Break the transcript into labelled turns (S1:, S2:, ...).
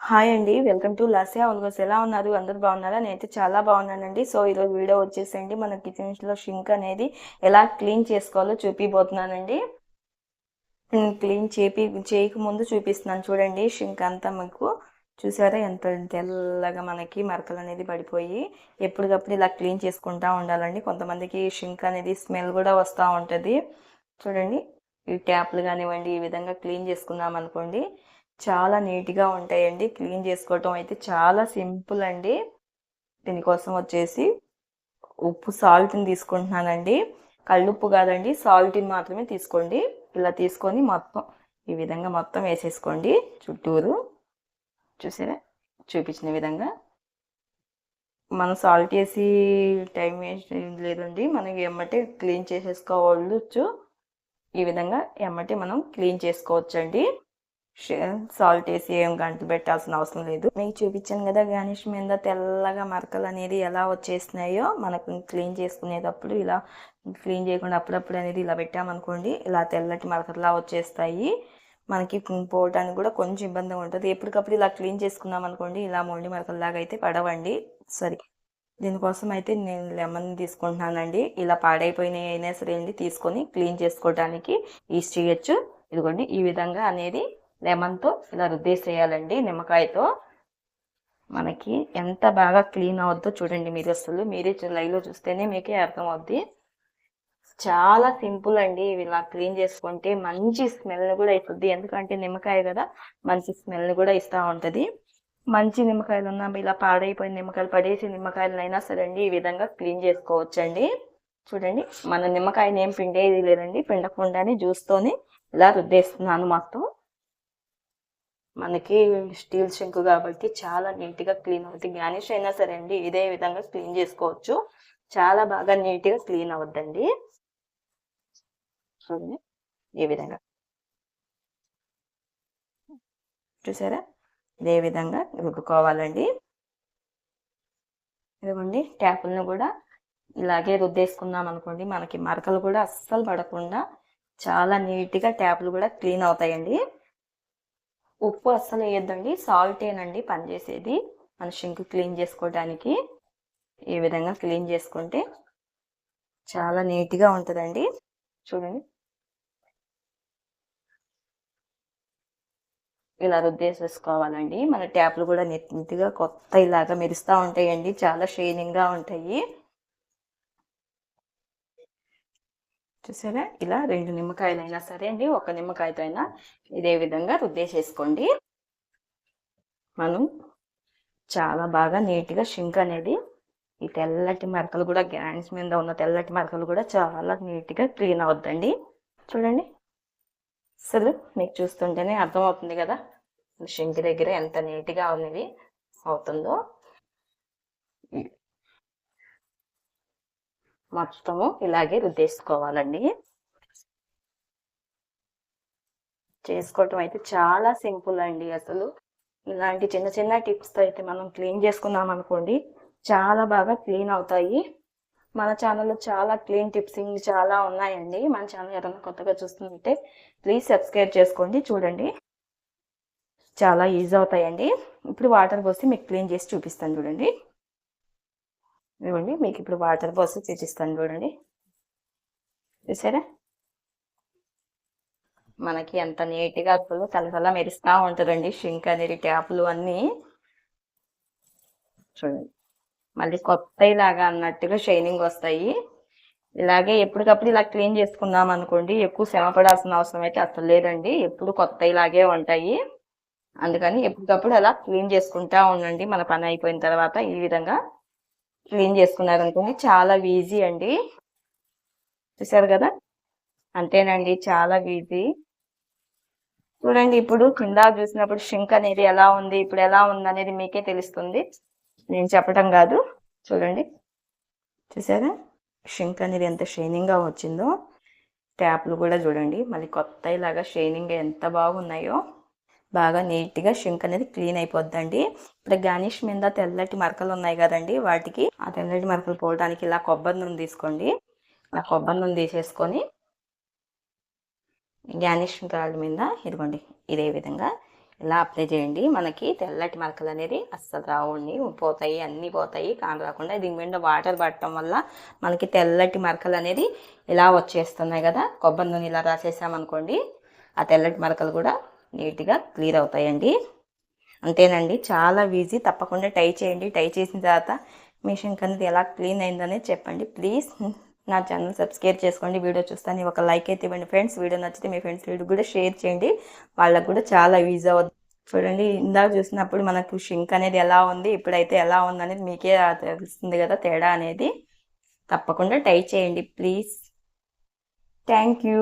S1: Hi అండి. Welcome to లసియా ఒల్గోస్ ఎలా ఉన్నారు? అందరు బాగున్నారా? నేనైతే చాలా బాగున్నానండి. సో ఈరోజు వీడియో వచ్చేసండి మన కిచెన్స్లో షింక్ అనేది ఎలా క్లీన్ చేసుకోవాలో చూపిపోతున్నానండి క్లీన్ చేపి చేయక ముందు చూపిస్తున్నాను చూడండి. షింక్ అంతా మీకు చూసారా? ఎంత తెల్లగా మనకి మరకలు అనేది పడిపోయి ఎప్పటికప్పుడు ఇలా క్లీన్ చేసుకుంటూ ఉండాలండి. కొంతమందికి షింక్ అనేది స్మెల్ కూడా వస్తూ ఉంటుంది. చూడండి. ఈ ట్యాప్లు కానివ్వండి ఈ విధంగా క్లీన్ చేసుకుందాం అనుకోండి. చాలా నీట్గా ఉంటాయండి. క్లీన్ చేసుకోవటం అయితే చాలా సింపుల్ అండి. దీనికోసం వచ్చేసి ఉప్పు సాల్ట్ని తీసుకుంటున్నానండి. కళ్ళుప్పు కాదండి సాల్ట్ని మాత్రమే తీసుకోండి. ఇలా తీసుకొని మొత్తం ఈ విధంగా మొత్తం వేసేసుకోండి చుట్టూరు. చూసారా? చూపించిన విధంగా. మనం సాల్ట్ వేసి టైం వేస్ట్ లేదండి. మనకి ఎమ్మటే క్లీన్ చేసేసుకోవచ్చు. ఈ విధంగా ఎమ్మటే మనం క్లీన్ చేసుకోవచ్చండి. సాల్ట్ వేసి ఏం గంటలు పెట్టాల్సిన అవసరం లేదు. మీకు చూపించాను కదా గార్నిష్ మీద తెల్లగా మరకలు అనేది ఎలా వచ్చేస్తున్నాయో మనకు క్లీన్ చేసుకునేటప్పుడు ఇలా క్లీన్ చేయకుండా అప్పుడప్పుడు అనేది ఇలా పెట్టామనుకోండి ఇలా తెల్లటి మరకలా వచ్చేస్తాయి. మనకి పోవడానికి కూడా కొంచెం ఇబ్బందిగా ఉంటుంది. ఎప్పటికప్పుడు ఇలా క్లీన్ చేసుకున్నాం అనుకోండి ఇలా మొండి మరకల్లాగా అయితే పడవండి. సరే దీనికోసం అయితే నేను లెమన్ తీసుకుంటున్నానండి. ఇలా పాడైపోయినాయి అయినా సరే అండి తీసుకొని క్లీన్ చేసుకోవడానికి యూస్ చేయొచ్చు. ఇదిగోండి ఈ విధంగా అనేది లెమన్తో ఇలా రుద్దేసేయాలండి నిమ్మకాయతో. మనకి ఎంత బాగా క్లీన్ అవుద్దో చూడండి మీరు అసలు. మీరే లైవ్లో చూస్తేనే మీకే అర్థమవుద్ది. చాలా సింపుల్ అండి ఇవి ఇలా క్లీన్ చేసుకుంటే మంచి స్మెల్ కూడా ఇస్తుంది ఎందుకంటే నిమ్మకాయ కదా మంచి స్మెల్ కూడా ఇస్తూ ఉంటుంది. మంచి నిమ్మకాయలు ఉన్నా ఇలా పాడైపోయిన నిమ్మకాయలు పడేసి నిమ్మకాయలనైనా సరే అండి ఈ విధంగా క్లీన్ చేసుకోవచ్చండి. చూడండి మన నిమ్మకాయని ఏం పిండేది లేదండి పిండకుండానే జ్యూస్తోని ఇలా రుద్దేస్తున్నాను మొత్తం మనకి స్టీల్ షింక్ కాబట్టి చాలా నీట్గా క్లీన్ అవుతుంది గ్యానిష్ అయినా సరే అండి ఇదే విధంగా క్లీన్ చేసుకోవచ్చు. చాలా బాగా నీట్గా క్లీన్ అవుద్దండి. చూడండి ఈ విధంగా. చూసారా? ఇదే విధంగా రుద్దుకోవాలండి. ఇదిగోండి ట్యాపులను కూడా ఇలాగే రుద్దేసుకున్నాం అనుకోండి మనకి మరకలు కూడా అస్సలు పడకుండా చాలా నీట్గా ట్యాపులు కూడా క్లీన్ అవుతాయండి. ఉప్పు అస్సలు వేయద్దండి. సాల్టేనండి పనిచేసేది. మన షింక్ క్లీన్ చేసుకోవడానికి ఈ విధంగా క్లీన్ చేసుకుంటే చాలా నీట్గా ఉంటుందండి. చూడండి. ఇలా రుద్దేసేసుకోవాలండి. మన ట్యాప్లు కూడా నీట్గా కొత్త ఇలాగా మెరుస్తూ ఉంటాయండి. చాలా షైనింగ్గా ఉంటాయి. చూసారా? ఇలా రెండు నిమ్మకాయలైనా సరే అండి ఒక నిమ్మకాయతో అయినా ఇదే విధంగా రుద్దేసేసుకోండి మనం చాలా బాగా నీట్గా షింక్ అనేది ఈ తెల్లటి మరకలు కూడా గ్యాండ్స్ మీద ఉన్న తెల్లటి మరకలు కూడా చాలా నీట్గా క్లీన్ అవుద్దండి. చూడండి. అసలు మీకు చూస్తుంటేనే అర్థమవుతుంది కదా షింక్ దగ్గర ఎంత నీట్గా ఉన్నది అవుతుందో. మొత్తము ఇలాగే రుద్దేసుకోవాలండి. చేసుకోవటం అయితే చాలా సింపుల్ అండి అసలు. ఇలాంటి చిన్న చిన్న టిప్స్తో అయితే మనం క్లీన్ చేసుకున్నాం అనుకోండి చాలా బాగా క్లీన్ అవుతాయి. మన ఛానల్లో చాలా క్లీన్ టిప్స్ చాలా ఉన్నాయండి. మన ఛానల్ ఎవరైనా కొత్తగా చూస్తుంటే ప్లీజ్ సబ్స్క్రైబ్ చేసుకోండి చూడండి. చాలా ఈజీ అవుతాయండి. ఇప్పుడు వాటర్ పోసి మీకు క్లీన్ చేసి చూపిస్తాను చూడండి. ఇవ్వండి మీకు ఇప్పుడు వాటర్ పోసి చూపిస్తాను చూడండి. చూసారా? మనకి ఎంత నీట్గా అసలు తలసల మెరుస్తూ ఉంటుందండి షింక్ అనేది ట్యాపులు అన్నీ. చూడండి. మళ్ళీ కొత్త ఇలాగా అన్నట్టుగా షైనింగ్ వస్తాయి. ఇలాగే ఎప్పటికప్పుడు ఇలా క్లీన్ చేసుకున్నాం అనుకోండి ఎక్కువ శ్రమ పడాల్సిన అవసరం అయితే అసలు లేదండి. ఎప్పుడు కొత్త ఇలాగే ఉంటాయి. అందుకని ఎప్పటికప్పుడు అలా క్లీన్ చేసుకుంటా ఉండండి. మన పని అయిపోయిన తర్వాత ఈ విధంగా క్లీన్ చేసుకున్నారనుకోండి చాలా ఈజీ అండి. చూసారు కదా? అంతేనండి చాలా ఈజీ. చూడండి ఇప్పుడు కింద చూసినప్పుడు షింక్ అనేది ఎలా ఉంది ఇప్పుడు ఎలా ఉంది అనేది మీకే తెలుస్తుంది. నేను చెప్పడం కాదు. చూడండి. చూసారా? షింక్ అనేది ఎంత షైనింగ్గా వచ్చిందో. ట్యాప్లు కూడా చూడండి. మళ్ళీ కొత్త ఇలాగా షైనింగ్ ఎంత బాగున్నాయో. బాగా నీట్గా షింక్ అనేది క్లీన్ అయిపోద్దండి. ఇప్పుడు గార్నిష్ మీద తెల్లటి మరకలు ఉన్నాయి కదండి వాటికి ఆ తెల్లటి మరకలు పోవడానికి ఇలా కొబ్బరి నూనె తీసుకోండి. ఆ కొబ్బరి నూనె తీసేసుకొని గార్నిష్ రాళ్ళ మీద ఇదిగోండి ఇదే విధంగా ఇలా అప్లై చేయండి. మనకి తెల్లటి మరకలు అనేది అస్సలు రావండి పోతాయి అన్నీ పోతాయి కాని రాకుండా దీని మీద వాటర్ పట్టడం వల్ల మనకి తెల్లటి మరకలు అనేది ఇలా వచ్చేస్తున్నాయి కదా. కొబ్బరి నూనె ఇలా రాసేసామనుకోండి ఆ తెల్లటి మరకలు కూడా నీట్గా క్లియర్ అవుతాయండి. అంతేనండి. చాలా ఈజీ. తప్పకుండా టై చేయండి. టై చేసిన తర్వాత మిషన్ షింక్ అనేది ఎలా క్లీన్ అయిందనే చెప్పండి. ప్లీజ్ నా ఛానల్ సబ్స్క్రైబ్ చేసుకోండి. వీడియో చూస్తాను ఒక లైక్ అయితే ఇవ్వండి ఫ్రెండ్స్. వీడియో నచ్చితే మీ ఫ్రెండ్స్ వీడియో కూడా షేర్ చేయండి. వాళ్ళకు కూడా చాలా ఈజీ అవుతుంది చూడండి ఇందాక చూసినప్పుడు మనకు షింక్ అనేది ఎలా ఉంది ఇప్పుడైతే ఎలా ఉంది అనేది మీకే తెలుస్తుంది కదా తేడా అనేది. తప్పకుండా టై చేయండి. ప్లీజ్. Thank you.